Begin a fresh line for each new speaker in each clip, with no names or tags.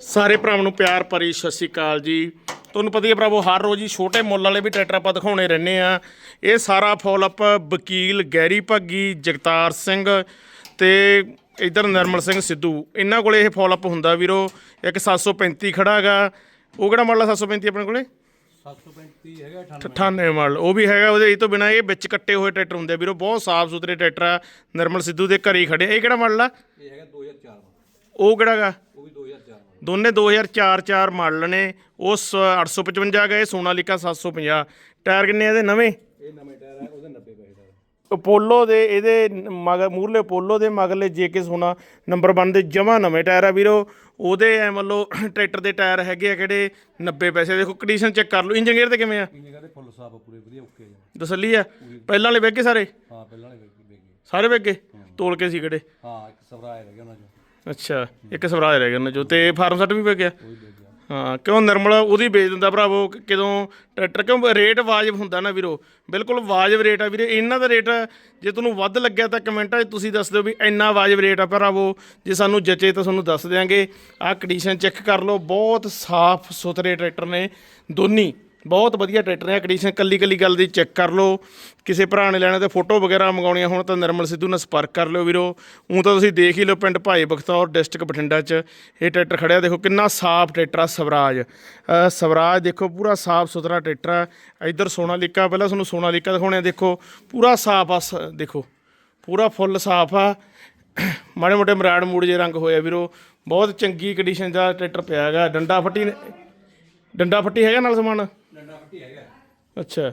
ਸਾਰੇ ਭਰਾਵਾਂ ਨੂੰ ਪਿਆਰ ਭਰੀ ਸਤਿ ਸ਼੍ਰੀ ਅਕਾਲ ਜੀ। ਤੁਹਾਨੂੰ ਪਤਾ ਹੀ ਹੈ ਭਰਾਵੋ ਹਰ ਰੋਜ਼ ਹੀ ਛੋਟੇ ਮੁੱਲ ਵਾਲੇ ਵੀ ਟਰੈਕਟਰ ਆਪਾਂ ਦਿਖਾਉਣੇ ਰਹਿੰਦੇ ਆ ਇਹ ਸਾਰਾ ਫੋਲ-ਅਪ ਵਕੀਲ ਗੈਰੀ ਭੱਗੀ ਜਗਤਾਰ ਸਿੰਘ ਤੇ ਇਧਰ ਨਿਰਮਲ ਸਿੰਘ ਸਿੱਧੂ। ਇਹਨਾਂ ਕੋਲੇ ਇਹ ਫੋਲ-ਅਪ ਹੁੰਦਾ ਵੀਰੋ ਇੱਕ 735 ਖੜਾ ਹੈਗਾ। ਉਹ ਕਿਹੜਾ ਮਾਡਲ ਆ 735 ਆਪਣੇ ਕੋਲੇ?
735 ਹੈਗਾ 98
98 ਮਾਡਲ। ਉਹ ਵੀ ਹੈਗਾ ਉਹਦੇ ਇਹ ਤੋਂ ਬਿਨਾ ਇਹ ਵਿੱਚ ਕੱਟੇ ਹੋਏ ਟਰੈਕਟਰ ਹੁੰਦੇ ਆ ਵੀਰੋ ਬਹੁਤ ਸਾਫ਼ ਸੁਥਰੇ ਟਰੈਕਟਰ ਆ। ਨਿਰਮਲ ਸਿੱਧੂ ਦੇ ਘਰੇ ਹੀ ਖੜੇ ਆ। ਇਹ ਕਿਹੜਾ ਮਾਡਲ ਆ?
ਇਹ ਹੈਗਾ 2004 ਮਾਡਲ।
ਉਹ ਕਿਹੜਾ ਗਾ
ਉਹ ਵੀ 2004 ਮਾਡਲ।
ਦੋਨੇ 2004 4 ਮਾਡਲ ਨੇ ਉਹ ਸ- 855 ਗਏ ਸੋਨਾਲੀਕਾ 750 ਟਾਇਰ ਕਿੰਨੇ ਆ ਇਹਦੇ? ਨਵੇਂ?
ਇਹ ਨਵੇਂ ਟਾਇਰ ਹੈ ਉਹਦੇ 90 ਪੈਸੇ ਦਾ
ਅਪੋਲੋ ਦੇ ਇਹਦੇ ਮਗਰ ਮੂਰਲੇ ਅਪੋਲੋ ਦੇ ਮਗਰਲੇ ਜੇਕੇ ਸੋਨਾ ਨੰਬਰ 1 ਦੇ ਜਮਾ ਨਵੇਂ ਟਾਇਰ ਆ ਵੀਰੋ। ਉਹਦੇ ਐ ਮੰਨ ਲਓ ਟਰੈਕਟਰ ਦੇ ਟਾਇਰ ਹੈਗੇ ਆ ਕਿਹੜੇ? 90 ਪੈਸੇ। ਦੇਖੋ ਕੰਡੀਸ਼ਨ ਚੈੱਕ ਕਰ ਲਓ। ਇੰਜਨ ਗੇਅਰ ਤੇ ਕਿਵੇਂ ਆ?
ਇੰਨੇ ਕਹਿੰਦੇ ਫੁੱਲ ਸਾਫ਼ ਪੂਰੇ ਵਧੀਆ ਓਕੇ ਜੀ
ਤਸੱਲੀ ਆ? ਪਹਿਲਾਂ ਵਾਲੇ ਵੇਗੇ ਸਾਰੇ?
ਹਾਂ ਪਹਿਲਾਂ ਵਾਲੇ ਵੇਗੀ
ਸਾਰੇ ਵੇਗੇ ਤੋਲ ਕੇ ਸੀ ਕਿਹੜੇ?
ਹਾਂ ਇੱਕ ਸਵਰਾਏ ਰਹਿ ਗਿਆ ਉਹਨਾਂ ਚੋਂ।
ਅੱਛਾ, ਇੱਕ ਸਵਰਾਜ ਰਹਿ ਗਿਆ ਉਹਨਾਂ ਚੋਂ ਤੇ ਫਾਰਮ ਸੱਟ ਵੀ ਵੇਗਿਆ
ਗਿਆ?
ਹਾਂ, ਕਿਉਂ ਨਿਰਮਲ ਉਹਦੀ ਵੇਚ ਦਿੰਦਾ ਭਰਾਵੋ? ਕਿ, ਕਦੋਂ ਟਰੈਕਟਰ, ਕਿਉਂ ਰੇਟ ਵਾਜਬ ਹੁੰਦਾ ਨਾ ਵੀਰੋ? ਬਿਲਕੁਲ ਵਾਜਬ ਰੇਟ ਆ ਵੀਰੇ ਇਹਨਾਂ ਦਾ ਰੇਟ ਜੇ ਤੁਹਾਨੂੰ ਵੱਧ ਲੱਗਿਆ ਤਾਂ ਕਮੈਂਟਾਂ 'ਚ ਤੁਸੀਂ ਦੱਸ ਦਿਓ ਵੀ ਇੰਨਾ ਵਾਜਬ ਰੇਟ ਆ ਭਰਾਵੋ। ਜੇ ਸਾਨੂੰ ਜਚੇ ਤਾਂ ਤੁਹਾਨੂੰ ਦੱਸ ਦਿਆਂਗੇ। ਆਹ ਕੰਡੀਸ਼ਨ ਚੈੱਕ ਕਰ ਲਓ, ਬਹੁਤ ਸਾਫ਼ ਸੁਥਰੇ ਟਰੈਕਟਰ ਨੇ, ਦੋਨੀ। ਬਹੁਤ ਵਧੀਆ ਟਰੈਕਟਰ ਹੈ। ਕੰਡੀਸ਼ਨ ਕੱਲੀ ਕੱਲੀ ਗੱਲ ਦੀ ਚੈੱਕ ਕਰ ਲਓ। ਕਿਸੇ ਭਰਾ ਨੇ ਲੈਣਾ ਤੇ ਫੋਟੋ ਵਗੈਰਾ ਮੰਗਾਉਣੀਆਂ ਹੋਣ ਤਾਂ ਨਿਰਮਲ ਸਿੱਧੂ ਨਾਲ ਸੰਪਰਕ ਕਰ ਲਿਓ ਵੀਰੋ। ਉਹ ਤਾਂ ਤੁਸੀਂ ਦੇਖ ਹੀ ਲਓ ਪਿੰਡ ਭਾਈ ਬਖਤੌਰ ਡਿਸਟ੍ਰਿਕਟ ਬਠਿੰਡਾ 'ਚ ਇਹ ਟਰੈਕਟਰ ਖੜਿਆ। ਦੇਖੋ ਕਿੰਨਾ ਸਾਫ਼ ਟਰੈਕਟਰ ਆ ਸਵਰਾਜ। ਸਵਰਾਜ ਦੇਖੋ ਪੂਰਾ ਸਾਫ਼ ਸੁਥਰਾ ਟਰੈਕਟਰ ਆ। ਇੱਧਰ ਸੋਨਾਲੀਕਾ, ਪਹਿਲਾਂ ਤੁਹਾਨੂੰ ਸੋਨਾਲੀਕਾ ਦਿਖਾਉਣੇ ਆ। ਦੇਖੋ ਪੂਰਾ ਸਾਫ਼ ਆ ਸ- ਦੇਖੋ ਪੂਰਾ ਫੁੱਲ ਸਾਫ਼ ਆ। ਮਾੜੇ ਮੋਟੇ ਮਰਾੜ ਮੂੜ ਜੇ ਰੰਗ ਹੋਇਆ ਵੀਰੋ। ਬਹੁਤ ਚੰਗੀ ਕੰਡੀਸ਼ਨ ਦਾ ਟਰੈਕਟਰ ਪਿਆ ਹੈਗਾ। ਡੰਡਾ ਫੱਟੀ ਡੰਡਾ ਫੱਟੀ ਹੈਗਾ ਨਾਲ ਸਮਾਨ?
ਫੱਟੀ ਹੈਗਾ।
ਅੱਛਾ।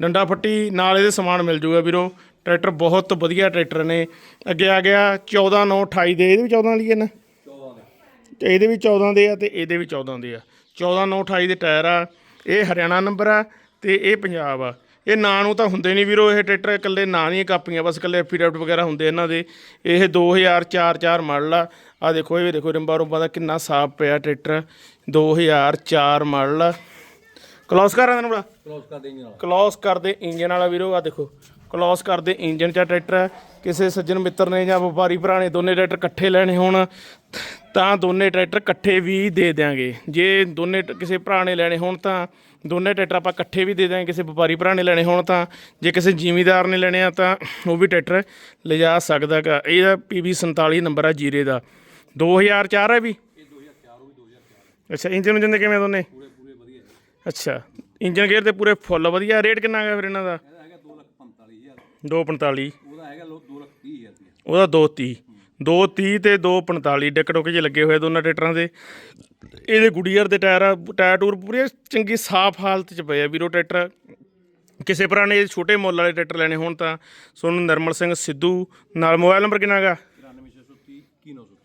ਡੰਡਾ ਫੱਟੀ ਨਾਲ ਇਹਦੇ ਸਮਾਨ ਮਿਲ ਜੂਗਾ ਵੀਰੋ। ਟਰੈਕਟਰ ਬਹੁਤ ਵਧੀਆ ਟਰੈਕਟਰ ਨੇ। ਅੱਗੇ ਆ ਗਿਆ 14 9 28 ਦੇ ਇਹਦੇ ਵੀ 14 ਵਾਲੀ ਹੈ ਨਾ?
14 ਦੇ।
ਤੇ ਇਹਦੇ ਵੀ 14 ਦੇ ਆ ਤੇ ਇਹਦੇ ਵੀ 14 ਦੇ ਆ। 14 9 28 ਦੇ ਟਾਇਰ ਆ ਇਹ ਹਰਿਆਣਾ ਨੰਬਰ ਆ ਤੇ ਇਹ ਪੰਜਾਬ ਆ। ਇਹ ਨਾਂ ਨੂੰ ਤਾਂ ਹੁੰਦੇ ਨਹੀਂ ਵੀਰੋ ਇਹ ਟਰੈਕਟਰ ਇਕੱਲੇ ਨਾਂ ਦੀਆਂ ਕਾਪੀਆਂ ਬਸ ਇਕੱਲੇ ਐਫੀਡੈਵਿਟ ਵਗੈਰਾ ਹੁੰਦੇ ਇਹਨਾਂ ਦੇ। ਇਹ 2004 4 ਮਾਡਲ ਆ। ਆ ਦੇਖੋ ਇਹ ਵੀ ਦੇਖੋ ਰਿੰਬਾ ਰੁੰਬਾ ਦਾ ਕਿੰਨਾ ਸਾਫ਼ ਪਿਆ ਟਰੈਕਟਰ। 2004 ਮਾਡਲ ਆ। ਕਲੋਸ ਕਰ ਇਹਨਾਂ ਬੜਾ।
ਕਲੋਜ਼ ਕਰ ਦੇਂਗੇ ਨਾਲ
ਕਲੋਸ ਕਰਦੇ ਇੰਜਨ ਵਾਲਾ ਵੀਰੋ ਆ ਦੇਖੋ। ਕਲੋਸ ਕਰਦੇ ਇੰਜਨ ਚ ਟਰੈਕਟਰ ਹੈ। ਕਿਸੇ ਸੱਜਣ ਮਿੱਤਰ ਨੇ ਜਾਂ ਵਪਾਰੀ ਭਰਾ ਨੇ ਦੋਨੇ ਟਰੈਕਟਰ ਇਕੱਠੇ ਲੈਣੇ ਹੋਣ ਤਾਂ ਦੋਨੇ ਟਰੈਕਟਰ ਇਕੱਠੇ ਵੀ ਦੇ ਦਿਆਂਗੇ। ਜੇ ਦੋਨੇ ਕਿਸੇ ਭਰਾ ਨੇ ਲੈਣੇ ਹੋਣ ਤਾਂ ਦੋਨੇ ਟਰੈਕਟਰ ਆਪਾਂ ਇਕੱਠੇ ਵੀ ਦੇ ਦਿਆਂਗੇ। ਕਿਸੇ ਵਪਾਰੀ ਭਰਾ ਨੇ ਲੈਣੇ ਹੋਣ ਤਾਂ ਜੇ ਕਿਸੇ ਜ਼ਿਮੀਦਾਰ ਨੇ ਲੈਣੇ ਆ ਤਾਂ ਉਹ ਵੀ ਟਰੈਕਟਰ ਲਿਜਾ ਸਕਦਾ ਗਾ। ਇਹਦਾ PB 47 ਨੰਬਰ ਆ ਜੀਰੇ ਦਾ। 2004 ਹੈ ਵੀ?
ਇਹ 2004 ਉਹ ਵੀ 2004
ਅੱਛਾ ਇੰਜਨ ਉਂਜਨ ਦੇ ਕਿਵੇਂ ਦੋਨੇ?
ਪੂਰੇ।
ਅੱਛਾ। ਇੰਜਨ ਗੇਅਰ ਤੇ ਪੂਰੇ ਫੁੱਲ ਵਧੀਆ ਰੇਟ ਕਿੰਨਾ ਹੈਗਾ ਫਿਰ ਇਹਨਾਂ ਦਾ?
ਇਹਦਾ ਹੈਗਾ 245000
245
ਉਹਦਾ ਹੈਗਾ 230000 ਰੁਪਏ
ਉਹਦਾ 230 230 ਤੇ 245 ਡਿੱਕ ਡੁੱਕ ਜੇ ਲੱਗੇ ਹੋਏ ਦੋਨਾਂ ਟਰੈਕਟਰਾਂ ਦੇ। ਇਹਦੇ ਗੁਡੀਅਰ ਦੇ ਟਾਇਰ ਆ ਟਾਇਰ ਟੂਰ ਪੂਰੇ ਚੰਗੀ ਸਾਫ਼ ਹਾਲਤ 'ਚ ਪਏ ਆ ਵੀਰੋ ਟਰੈਕਟਰ। ਕਿਸੇ ਭਰਾ ਨੇ ਛੋਟੇ ਮੁੱਲ ਵਾਲੇ ਟਰੈਕਟਰ ਲੈਣੇ ਹੋਣ ਤਾਂ ਸੋਨੂੰ ਨਰਮਲ ਸਿੰਘ ਸਿੱਧੂ ਨਾਲ ਮੋਬਾਈਲ ਨੰਬਰ ਕਿੰਨਾ ਹੈਗਾ?
94630 21930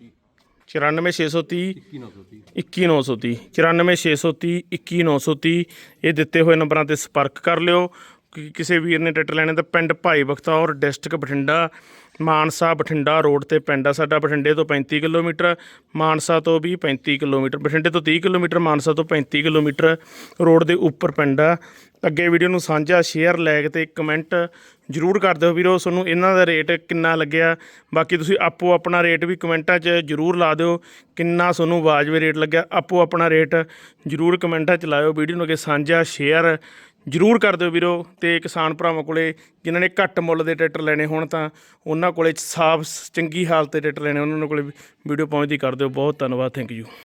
94630
21930
21930 94630 21930 ਇਹ ਦਿੱਤੇ ਹੋਏ ਨੰਬਰਾਂ ਤੇ ਸੰਪਰਕ ਕਰ ਲਿਓ। ਕਿ ਕਿਸੇ ਵੀਰ ਨੇ ਟਰੈਕਟਰ ਲੈਣੇ ਤਾਂ ਪਿੰਡ ਭਾਈ ਬਖਤੌਰ ਡਿਸਟ੍ਰਿਕਟ ਬਠਿੰਡਾ ਮਾਨਸਾ ਬਠਿੰਡਾ ਰੋਡ ਤੇ ਪਿੰਡ ਆ ਸਾਡਾ, ਬਠਿੰਡੇ ਤੋਂ 35 ਕਿਲੋਮੀਟਰ, ਮਾਨਸਾ ਤੋਂ ਵੀ 35 ਕਿਲੋਮੀਟਰ, ਬਠਿੰਡੇ ਤੋਂ 30 ਕਿਲੋਮੀਟਰ, ਮਾਨਸਾ ਤੋਂ 35 ਕਿਲੋਮੀਟਰ ਰੋਡ ਦੇ ਉੱਪਰ ਪਿੰਡ ਆ। ਅੱਗੇ ਵੀਡੀਓ ਨੂੰ ਸਾਂਝਾ, ਸ਼ੇਅਰ ਲਾਇਕ ਤੇ ਕਮੈਂਟ ਜਰੂਰ ਕਰ ਦਿਓ ਵੀਰੋ। ਤੁਹਾਨੂੰ ਇਹਨਾਂ ਦਾ ਰੇਟ ਕਿੰਨਾ ਲੱਗਿਆ? ਬਾਕੀ ਤੁਸੀਂ ਆਪੋ ਆਪਣਾ ਰੇਟ ਵੀ ਕਮੈਂਟਾਂ 'ਚ ਜਰੂਰ ਲਾ ਦਿਓ। ਕਿੰਨਾ ਤੁਹਾਨੂੰ ਵਾਜਬ ਰੇਟ ਲੱਗਿਆ? ਆਪੋ ਆਪਣਾ ਰੇਟ ਜਰੂਰ ਕਮੈਂਟਾਂ 'ਚ ਲਾਇਓ। ਵੀਡੀਓ ਨੂੰ ਅੱਗੇ ਸਾਂਝਾ, ਸ਼ੇਅਰ ਜਰੂਰ ਕਰ ਦਿਓ ਵੀਰੋ ਤੇ ਕਿਸਾਨ ਭਰਾਵਾਂ ਕੋਲੇ ਜਿਨ੍ਹਾਂ ਨੇ ਘੱਟ ਮੁੱਲ ਦੇ ਟਰੈਕਟਰ ਲੈਣੇ ਹੋਣ ਤਾਂ ਉਹਨਾਂ ਕੋਲੇ ਸਾਫ਼, ਚੰਗੀ ਹਾਲਤ ਦੇ ਟਰੈਕਟਰ ਲੈਣੇ, ਉਹਨਾਂ ਕੋਲੇ ਵੀਡੀਓ ਪਹੁੰਚਦੀ ਕਰ ਦਿਓ। ਬਹੁਤ ਧੰਨਵਾਦ ਥੈਂਕ ਯੂ